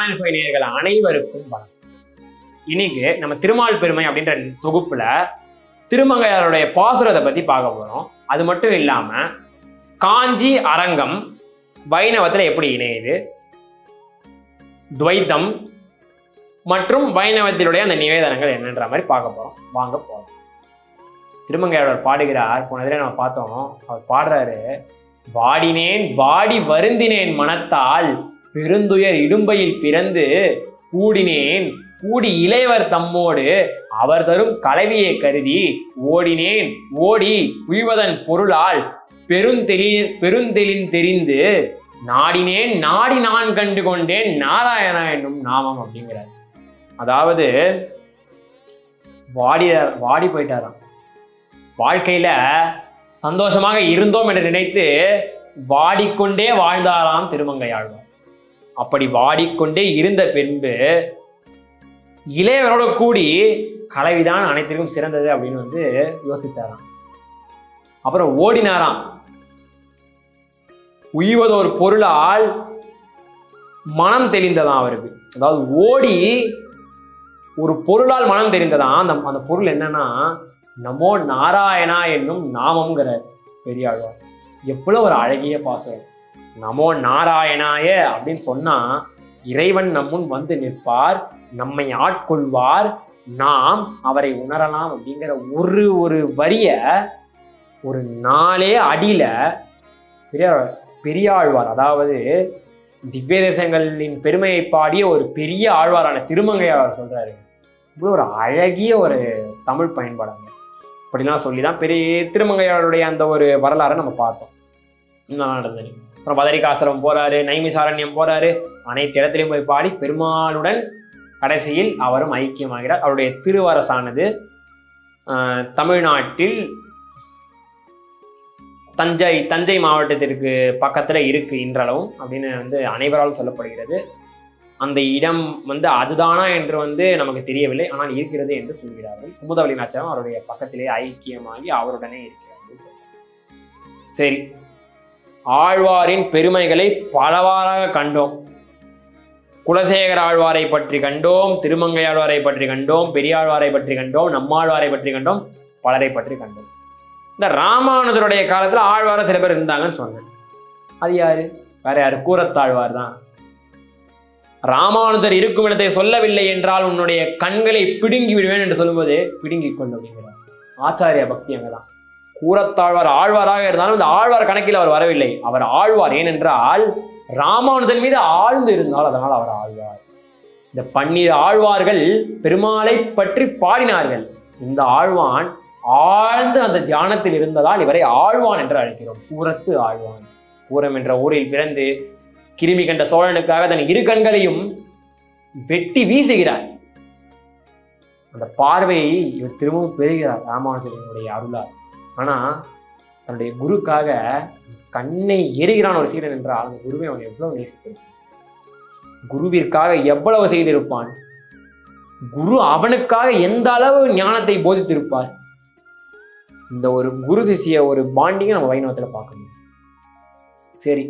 Five நேயர்கள் அனைவருக்கும் வணக்கம். இன்னைக்கு நம்ம திருமால் பெருமை அப்படின்ற தொகுப்புல திருமங்கையாருடைய பாசுரத்தை பத்தி பார்க்க போறோம். அது மட்டும் இல்லாம காஞ்சி அரங்கம் வைணவத்துல எப்படி இணையுது? துவைத்தம் மற்றும் வைணவத்தினுடைய அந்த நிவேதனங்கள் என்னன்ற மாதிரி பார்க்க போறோம். வாங்க போறோம் திருமங்கையாளர் பாடுகிறார். போன நம்ம பார்த்தோம். அவர் பாடுறாரு வாடினேன் வாடி வருந்தினேன் மனத்தால் பெருந்துயர் இடும்பையில் பிறந்து கூடினேன். கூடி இளையவர் தம்மோடு அவர் தரும் கலவியை கருதி ஓடினேன். ஓடி உய்வதன் பொருளால் பெருந்தெளி பெருந்தெளின் தெரிந்து நாடினேன். நாடி நான் கண்டு கொண்டேன். நாராயணா என்னும் நாமம் அப்படிங்கிறார். அதாவது வாடி வாடி போயிட்டாராம். வாழ்க்கையில சந்தோஷமாக இருந்தோம் என்று நினைத்து வாடிக்கொண்டே வாழ்ந்தாராம் திருமங்கையாழ்வார் அப்படி வாடிக்கொண்டே இருந்த பின்பு இளையவரோட கூடி கலவிதான் அனைத்திற்கும் சிறந்தது அப்படின்னு வந்து யோசிச்சாராம். அப்புறம் ஓடினாராம். உய்வதொரு பொருளால் மனம் தெளிந்ததாம் அவருக்கு. அதாவது ஓடி ஒரு பொருளால் மனம் தெரிந்ததான் அந்த அந்த பொருள் என்னன்னா நமோ நாராயணா என்னும் நாமம்ங்கிற பெரியாழ்வார். எவ்வளவு ஒரு அழகிய பாசம் நமோ நாராயணாய அப்படின்னு சொன்னா இறைவன் நம்முன் வந்து நிற்பார் நம்மை ஆட்கொள்வார் நாம் அவரை உணரலாம் அப்படிங்கிற ஒரு ஒரு வரிய ஒரு நாளே அடியில பெரிய பெரியாழ்வார் அதாவது திவ்ய தேசங்களின் பெருமையை பாடிய ஒரு பெரிய ஆழ்வாரான திருமங்கையாளர் சொல்றாரு. இவ்வளோ ஒரு அழகிய ஒரு தமிழ் பயன்பாடாங்க. அப்படிலாம் சொல்லி தான் பெரிய திருமங்கையாளருடைய அந்த ஒரு வரலாறை நம்ம பார்த்தோம். நடந்தது? அப்புறம் பதரிகாசிரம் போறாரு நைமிசாரண்யம் போறாரு. அனைத்து இடத்துலையும் போய் பாடி பெருமாளுடன் கடைசியில் அவரும் ஐக்கியமாகிறார். அவருடைய திருவரசானது தமிழ்நாட்டில் தஞ்சை தஞ்சை மாவட்டத்திற்கு பக்கத்தில் இருக்கு இன்றளவும் அப்படின்னு வந்து அனைவராலும் சொல்லப்படுகிறது. அந்த இடம் வந்து அதுதானா என்று வந்து நமக்கு தெரியவில்லை. ஆனால் இருக்கிறது என்று சொல்கிறார்கள். குமுதவழி நாச்சாரம் அவருடைய பக்கத்திலே ஐக்கியமாகி அவருடனே இருக்கிறார்கள் சரி ஆழ்வாரின் பெருமைகளை பலவாறாக கண்டோம். குலசேகர ஆழ்வாரை பற்றி கண்டோம் திருமங்கை ஆழ்வாரை பற்றி கண்டோம் பெரியாழ்வாரை பற்றி கண்டோம் நம்மாழ்வாரை பற்றி கண்டோம் பலரை பற்றி கண்டோம். இந்த ராமானுஜருடைய காலத்துல ஆழ்வார சில பேர் இருந்தாங்கன்னு சொன்னேன். அது யாரு? வேற யாரு? கூரத்தாழ்வார் தான். ராமானுஜர் இருக்கும் இடத்தை சொல்லவில்லை என்றால் உன்னுடைய கண்களை பிடுங்கி விடுவேன் என்று சொல்லும்போது பிடுங்கிக் கொண்டு அப்படிங்கிறார் ஆச்சாரிய பக்தி அங்கதான். கூறத்தாழ்வார் ஆழ்வாராக இருந்தாலும் இந்த ஆழ்வார் கணக்கில் அவர் வரவில்லை. அவர் ஆழ்வார். ஏனென்றால் ராமானுஜன் மீது ஆழ்ந்து இருந்தால் அதனால் அவர் ஆழ்வார். இந்த பன்னிரு ஆழ்வார்கள் பெருமாளை பற்றி பாடினார்கள். இந்த ஆழ்வான் ஆழ்ந்து அந்த தியானத்தில் இருந்ததால் இவரை ஆழ்வான் என்று அழைக்கிறோம். கூரத்து ஆழ்வான். கூரம் என்ற ஊரில் பிறந்து கிருமி கண்ட சோழனுக்காக தன் இரு கண்களையும் வெட்டி வீசுகிறார். அந்த பார்வையை இவர் திரும்பவும் பெறுகிறார் ராமானுஜனுடைய அருளார் ஆனா தன்னுடைய குருக்காக கண்ணை எரிகிறான் ஒரு சீடன் என்றால் அந்த குருவை அவன் எவ்வளவு நேசித்திருப்பான் குருவிற்காக எவ்வளவு செய்திருப்பான்? குரு அவனுக்காக எந்த அளவு ஞானத்தை போதித்திருப்பார்? இந்த ஒரு குரு சிஷ்ய ஒரு பாண்டிங்கை நம்ம வைணவத்துல பார்க்க முடியும். சரி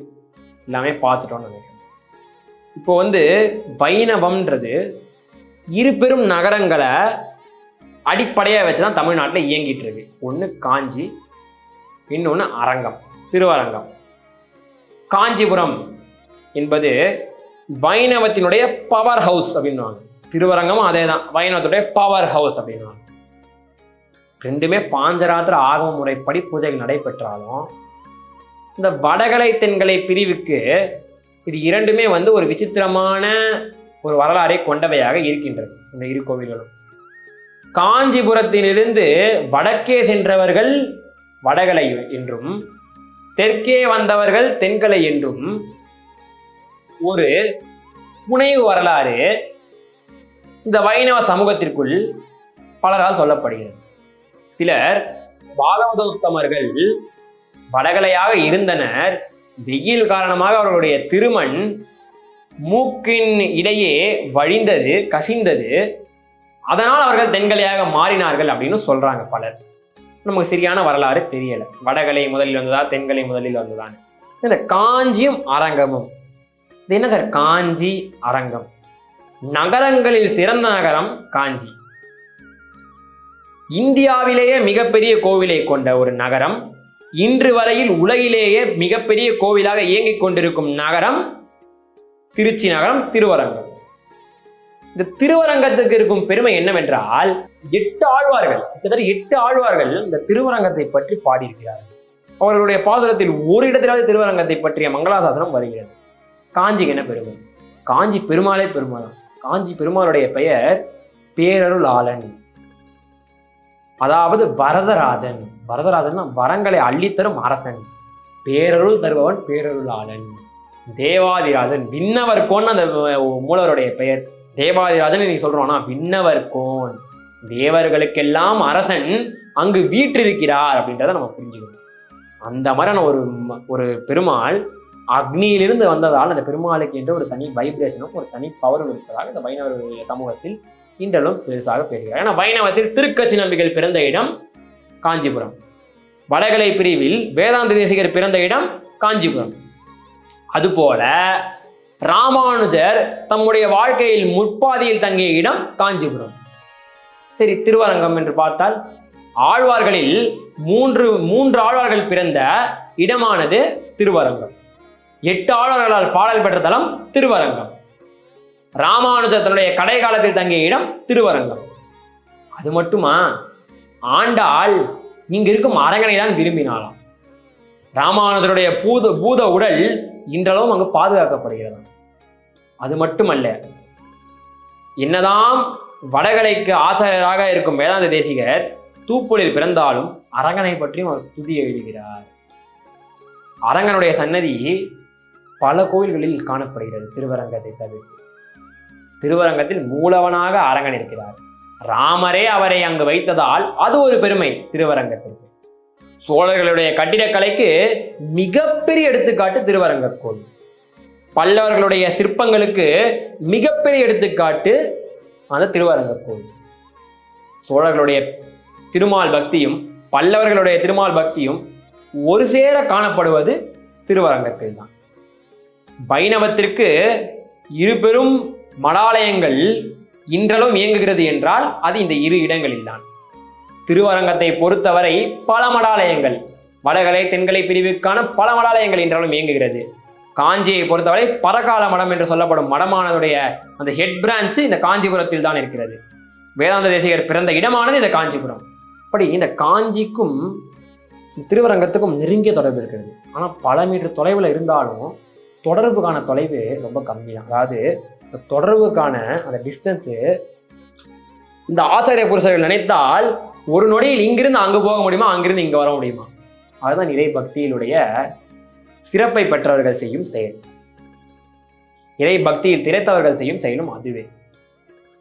எல்லாமே பார்த்துட்டோம்னு நினைக்கிறேன். இப்போ வந்து வைணவம்ன்றது இரு பெரும் நகரங்களை அடிப்படையாக வச்சு தான் தமிழ்நாட்டில் இயங்கிட்டு இருக்கு. ஒன்று காஞ்சி இன்னொன்று அரங்கம் திருவரங்கம். காஞ்சிபுரம் என்பது வைணவத்தினுடைய பவர் ஹவுஸ் அப்படின்னுவாங்க. திருவரங்கமும் அதே தான் வைணவத்துடைய பவர் ஹவுஸ் அப்படின்னுவாங்க. ரெண்டுமே பாஞ்சராத்திர ஆகம முறைப்படி பூஜைகள் நடைபெற்றாலும் இந்த வடகலை தென்கலை பிரிவுக்கு இது இரண்டுமே வந்து ஒரு விசித்திரமான ஒரு வரலாறை கொண்டவையாக இருக்கின்றது. இந்த இரு கோவில்களும். காஞ்சிபுரத்திலிருந்து வடக்கே சென்றவர்கள் வடகலை என்றும் தெற்கே வந்தவர்கள் தென்கலை என்றும் ஒரு புனைவு வரலாறு இந்த வைணவ சமூகத்திற்குள் பலரால் சொல்லப்படுகிறது. சிலர் பாலவதோத்தமர்கள் வடகலையாக இருந்தனர். வெயில் காரணமாக அவர்களுடைய திருமண் மூக்கின் இடையே வழிந்தது கசிந்தது. அதனால் அவர்கள் தென்கலையாக மாறினார்கள் அப்படின்னு சொல்றாங்க பலர். நமக்கு சரியான வரலாறு தெரியல. வடகலை முதலில் வந்ததா தென்கலை முதலில் வந்ததான்னு. இந்த காஞ்சியும் அரங்கமும். இது என்ன சார்? காஞ்சி அரங்கம். நகரங்களில் சிறந்த நகரம் காஞ்சி. இந்தியாவிலேயே மிகப்பெரிய கோவிலை கொண்ட ஒரு நகரம் இன்று வரையில் உலகிலேயே மிகப்பெரிய கோவிலாக இயங்கிக் கொண்டிருக்கும் நகரம் திருச்சி நகரம் திருவரங்கம். இந்த திருவரங்கத்துக்கு இருக்கும் பெருமை என்னவென்றால் எட்டு ஆழ்வார்கள் கிட்டத்தட்ட எட்டு ஆழ்வார்கள் இந்த திருவரங்கத்தை பற்றி பாடியிருக்கிறார்கள். அவர்களுடைய பாசுரத்தில் ஒரு இடத்திலாவது திருவரங்கத்தை பற்றிய மங்களாசாசனம் வருகிறது. காஞ்சிக்கு என்ன பெருமை? காஞ்சி பெருமாளே பெருமாள். காஞ்சி பெருமாளுடைய பெயர் பேரருள் ஆளன் அதாவது வரதராஜன். வரதராஜன் வரங்களை அள்ளித்தரும் அரசன். பேரருள் தருபவன் பேரருள் ஆலன் தேவாதிராஜன். விண்ணவர் கோன் அந்த மூலவருடைய பெயர். தேவாதிராஜன் நீ சொல்றோம்னா விண்ணவர் கோன் தேவர்களுக்கெல்லாம் அரசன் அங்கு வீற்றிருக்கிறார் அப்படின்றத நம்ம புரிஞ்சுக்கணும். அந்த மாதிரியான ஒரு ஒரு பெருமாள் அக்னியிலிருந்து வந்ததால் அந்த பெருமாளுக்கு என்ற ஒரு தனி வைப்ரேஷனும் ஒரு தனி பவரும் இருப்பதாக இந்த வைணவர்களுடைய சமூகத்தில் இன்றளவும் பெருசாக பேசுகிறார். ஏன்னா வைணவத்தில் திருக்கட்சி நம்பிகள் பிறந்த இடம் காஞ்சிபுரம். வடகலை பிரிவில் வேதாந்த தேசிகர் பிறந்த இடம் காஞ்சிபுரம். அதுபோல ராமானுஜர் தம்முடைய வாழ்க்கையில் முற்பாதியில் தங்கிய இடம் காஞ்சிபுரம். சரி திருவரங்கம் என்று பார்த்தால் ஆழ்வார்களில் மூன்று மூன்று ஆழ்வார்கள் பிறந்த இடமானது திருவரங்கம். எட்டு ஆழ்வார்களால் பாடல் பெற்ற தலம் திருவரங்கம். ராமானுஜர் தன்னுடைய கடை காலத்தில் தங்கிய இடம் திருவரங்கம். அது மட்டுமா? ஆண்டாள் இங்க இருக்கும் அரங்கனை தான் விரும்பினாளாம். ராமானுஜருடைய பூத பூத உடல் இன்றளவும் அங்கு பாதுகாக்கப்படுகிறது. அது மட்டுமல்ல என்னதான் வடகலைக்கு ஆசாரியராக இருக்கும் வேதாந்த தேசிகர் தூப்புலில் பிறந்தாலும் அரங்கனை பற்றியும் அவர் துதி எழுதுகிறார். அரங்கனுடைய சன்னதி பல கோயில்களில் காணப்படுகிறது திருவரங்கத்தை தவிர்த்து. திருவரங்கத்தில் மூலவனாக அரங்கன் இருக்கிறார். ராமரே அவரை அங்கு வைத்ததால் அது ஒரு பெருமை திருவரங்கத்திற்கு. சோழர்களுடைய கட்டிடக்கலைக்கு மிகப்பெரிய எடுத்துக்காட்டு திருவரங்க கோவில் பல்லவர்களுடைய சிற்பங்களுக்கு மிகப்பெரிய எடுத்துக்காட்டு அந்த திருவரங்க கோவில் சோழர்களுடைய திருமால் பக்தியும் பல்லவர்களுடைய திருமால் பக்தியும் ஒரு சேர காணப்படுவது திருவரங்கத்தில் தான். வைணவத்திற்கு இரு பெரும் மடாலயங்கள் இன்றளவும் இயங்குகிறது என்றால் அது இந்த இரு இடங்களில் தான். திருவரங்கத்தை பொறுத்தவரை பல மடாலயங்கள். வடகலை தென்கலை பிரிவுக்கான பல மடாலயங்கள் என்றாலும் இயங்குகிறது. காஞ்சியை பொறுத்தவரை பரகால மடம் என்று சொல்லப்படும் மடமானதுடைய அந்த ஹெட் பிரான்ச்சு இந்த காஞ்சிபுரத்தில் தான் இருக்கிறது. வேதாந்த தேசிகர் பிறந்த இடமானது இந்த காஞ்சிபுரம். அப்படி இந்த காஞ்சிக்கும் திருவரங்கத்துக்கும் நெருங்கிய தொடர்பு இருக்கிறது. ஆனால் பல மீட்டர் தொலைவில் இருந்தாலும் தொடர்புக்கான தொலைவு ரொம்ப கம்மி தான் அதாவது இந்த தொடர்புக்கான அந்த டிஸ்டன்ஸு இந்த ஆச்சாரிய புருஷர்கள் நினைத்தால் ஒரு நொடியில் இங்கிருந்து அங்கே போக முடியுமா? அங்கிருந்து இங்கே வர முடியுமா? அதுதான் இறை பக்தியினுடைய சிறப்பை பெற்றவர்கள் செய்யும் செயல். இறை பக்தியில் திரைத்தவர்கள் செய்யும் செயலும் அதுவே.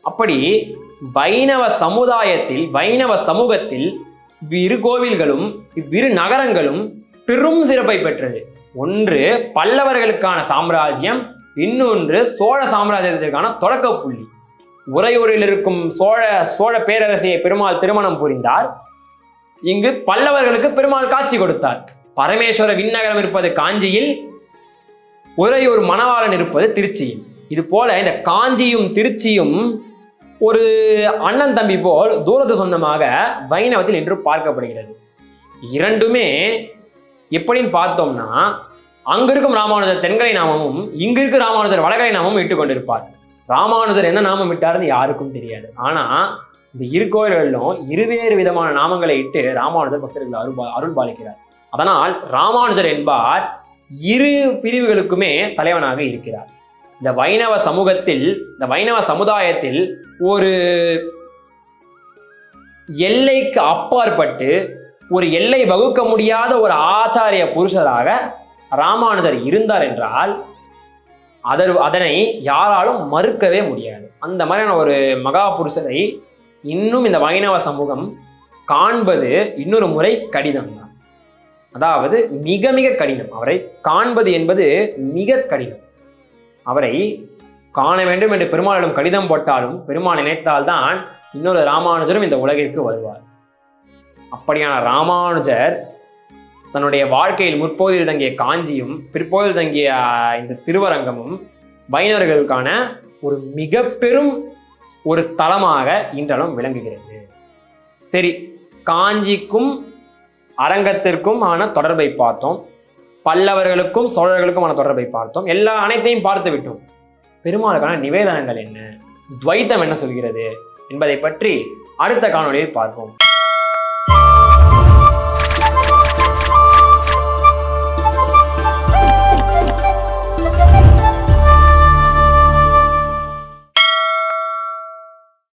அப்படி வைணவ சமுதாயத்தில் வைணவ சமூகத்தில் இவ்விரு கோவில்களும் இவ்விரு நகரங்களும் பெரும் சிறப்பை பெற்றது. ஒன்று பல்லவர்களுக்கான சாம்ராஜ்யம் இன்னொன்று சோழ சாம்ராஜ்யத்திற்கான தொடக்க புள்ளி. உறையூரில் இருக்கும் சோழ சோழ பேரரசியை பெருமாள் திருமணம் புரிந்தார். இங்கு பல்லவர்களுக்கு பெருமாள் காட்சி கொடுத்தார். பரமேஸ்வர விண்ணகரம் இருப்பது காஞ்சியில் உறையூர் மணவாளன் இருப்பது திருச்சியில். இது போல இந்த காஞ்சியும் திருச்சியும் ஒரு அண்ணன் தம்பி போல் தூரத்து சொந்தமாக வைணவத்தில் என்று பார்க்கப்படுகிறது. இரண்டுமே எப்படின்னு பார்த்தோம்னா அங்கிருக்கும் ராமானுஜர் தென்கரை நாமமும் இங்கிருக்கும் ராமானுஜர் வடகரை நாமமும் இட்டு கொண்டிருப்பார் ராமானுஜர் என்ன நாமம் இட்டாருன்னு யாருக்கும் தெரியாது. ஆனா இந்த இரு கோயில்களிலும் இருவேறு விதமான நாமங்களை இட்டு ராமானுஜர் பக்தர்கள் அருள் அருள் பாலிக்கிறார் அதனால் ராமானுஜர் என்பார் இரு பிரிவுகளுக்குமே தலைவனாக இருக்கிறார். இந்த வைணவ சமூகத்தில் இந்த வைணவ சமுதாயத்தில் ஒரு எல்லைக்கு அப்பாற்பட்டு ஒரு எல்லை வகுக்க முடியாத ஒரு ஆச்சாரிய புருஷராக ராமானுஜர் இருந்தார் என்றால் அதர் அதனை யாராலும் மறுக்கவே முடியாது. அந்த மாதிரியான ஒரு மகா புருஷனை இன்னும் இந்த வைணவ சமூகம் காண்பது இன்னொரு முறை கடினம் தான். அதாவது மிக மிக கடினம். அவரை காண்பது என்பது மிக கடினம். அவரை காண வேண்டும் என்று பெருமாளிடம் கடிதம் போட்டாலும் பெருமாள் நினைத்தால்தான் இன்னொரு ராமானுஜரும் இந்த உலகிற்கு வருவார். அப்படியான ராமானுஜர் தன்னுடைய வாழ்க்கையில் முற்போதில் தங்கிய காஞ்சியும் பிற்போதில் தங்கிய இந்த திருவரங்கமும் வைணவர்களுக்கான ஒரு மிக பெரும் ஒரு ஸ்தலமாக இன்றளவும் விளங்குகிறது. சரி காஞ்சிக்கும் அரங்கத்திற்கும் ஆன தொடர்பை பார்த்தோம். பல்லவர்களுக்கும் சோழர்களுக்கும் ஆன தொடர்பை பார்த்தோம். எல்லா அனைத்தையும் பார்த்து விட்டோம். பெருமாளுக்கான நிவேதனங்கள் என்ன? துவைத்தம் என்ன சொல்கிறது என்பதை பற்றி அடுத்த காணொலியில் பார்ப்போம்.